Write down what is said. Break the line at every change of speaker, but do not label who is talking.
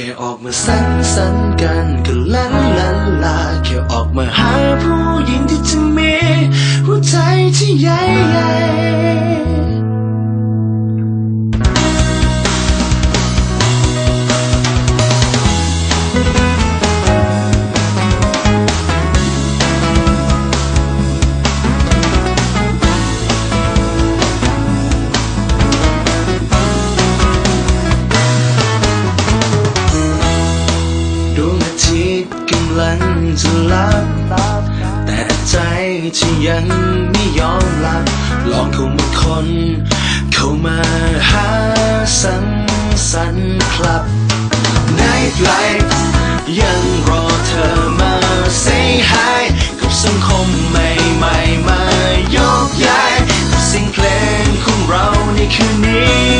ค่ออกมาสังสรรค์กันก็ลันลันลาแค่ออกมาหาผู้หญิงที่จะมีหัวใจที่ใหญ่ใหญ่ ลังจะลับแต่ใจที่ยังไม่ยอมหลับลองเข้ามาคนเข้ามาหาสังสรรค์ครับ Night Life ยังรอเธอมา say hi กับสังคมใหม่ๆมายกย้ายกับสียงเพลงของเราในคืนนี้